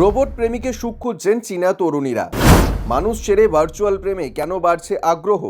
Robot প্রেমিকে সুখ খুঁজছেন চীনা তরুণীরা। মানুষ ছেড়ে ভার্চুয়াল প্রেমে কেন বাড়ছে আগ্রহ?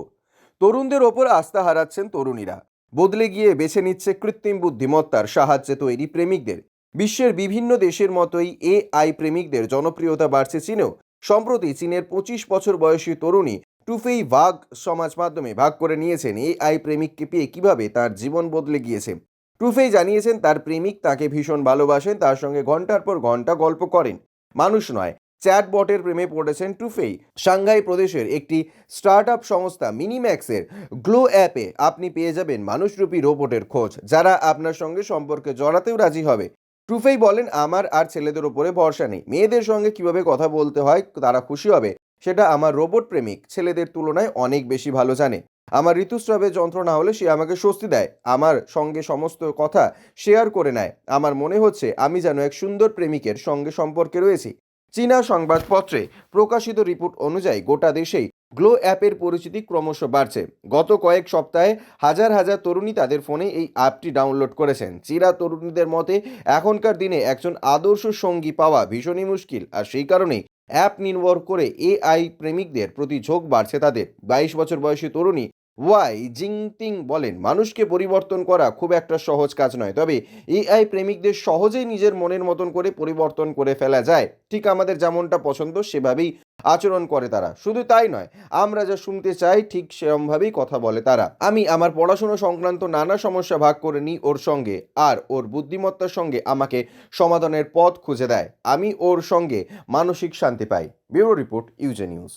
তরুণদের ওপর আস্থা হারাচ্ছেন তরুণীরা। বদলে গিয়ে বেছে নিচ্ছে কৃত্রিম বুদ্ধিমত্তার সাহায্যে তৈরি প্রেমিকদের। বিশ্বের বিভিন্ন দেশের মতোই এআই প্রেমিকদের জনপ্রিয়তা বাড়ছে চীনেও। সম্প্রতি চীনের পঁচিশ বছর বয়সী তরুণী টুফেই ভাগ সমাজ মাধ্যমে ভাগ করে নিয়েছেন এআই প্রেমিককে পেয়ে কীভাবে তার জীবন বদলে গিয়েছে। টুফেই জানিয়েছেন, তার প্রেমিক তাকে ভীষণ ভালোবাসেন, তার সঙ্গে ঘণ্টার পর ঘণ্টা গল্প করেন। মানুষ নয়। চ্যাটবটের প্রেমে পড়েছেন টুফেই। সাংঘাই প্রদেশের একটি স্টার্ট আপ সংস্থা মিনিম্যাক্সের গ্লো অ্যাপে আপনি পেয়ে যাবেন মানুষরূপী রোবটের খোঁজ, যারা আপনার সঙ্গে সম্পর্কে জড়াতেও রাজি হবে। টুফেই বলেন, আমার আর ছেলেদের ওপরে ভরসা নেই। মেয়েদের সঙ্গে কীভাবে কথা বলতে হয় তারা খুশি হবে, সেটা আমার রোবট প্রেমিক ছেলেদের তুলনায় অনেক বেশি ভালো জানে। আমার ঋতুস্রাবের যন্ত্রণা হলে সে আমাকে স্বস্তি দেয়। আমার সঙ্গে সমস্ত কথা শেয়ার করে নেয়। আমার মনে হচ্ছে আমি যেন এক সুন্দর প্রেমিকের সঙ্গে সম্পর্কে রয়েছি। চীনা সংবাদপত্রে প্রকাশিত রিপোর্ট অনুযায়ী গোটা দেশেই গ্লো অ্যাপের পরিচিতি ক্রমশ বাড়ছে। গত কয়েক সপ্তাহে হাজার হাজার তরুণী তাদের ফোনে এই অ্যাপটি ডাউনলোড করেছেন। চীনা তরুণীদের মতে, এখনকার দিনে একজন আদর্শ সঙ্গী পাওয়া ভীষণই মুশকিল। আর সেই কারণেই অ্যাপ নির্ভর করে এআই প্রেমিকদের প্রতি ঝোঁক বাড়ছে তাদের। বাইশ বছর বয়সী তরুণী ওয়াই জিংটিং বলেন, মানুষকে পরিবর্তন করা খুব একটা সহজ কাজ নয়, তবে এআই প্রেমিকদের সহজেই নিজের মনের মতন করে পরিবর্তন করে ফেলা যায়। ঠিক আমাদের যেমনটা পছন্দ, সেভাবেই আচরণ করে তারা। শুধু তাই নয়, আমরা যা শুনতে চাই ঠিক সেরমভাবেই কথা বলে তারা। আমি আমার পড়াশুনো সংক্রান্ত নানা সমস্যা ভাগ করে নিই ওর সঙ্গে আর ওর বুদ্ধিমত্তার সঙ্গে আমাকে সমাধানের পথ খুঁজে দেয়। আমি ওর সঙ্গে মানসিক শান্তি পাই। ব্যুরো রিপোর্ট, ইউজে নিউজ।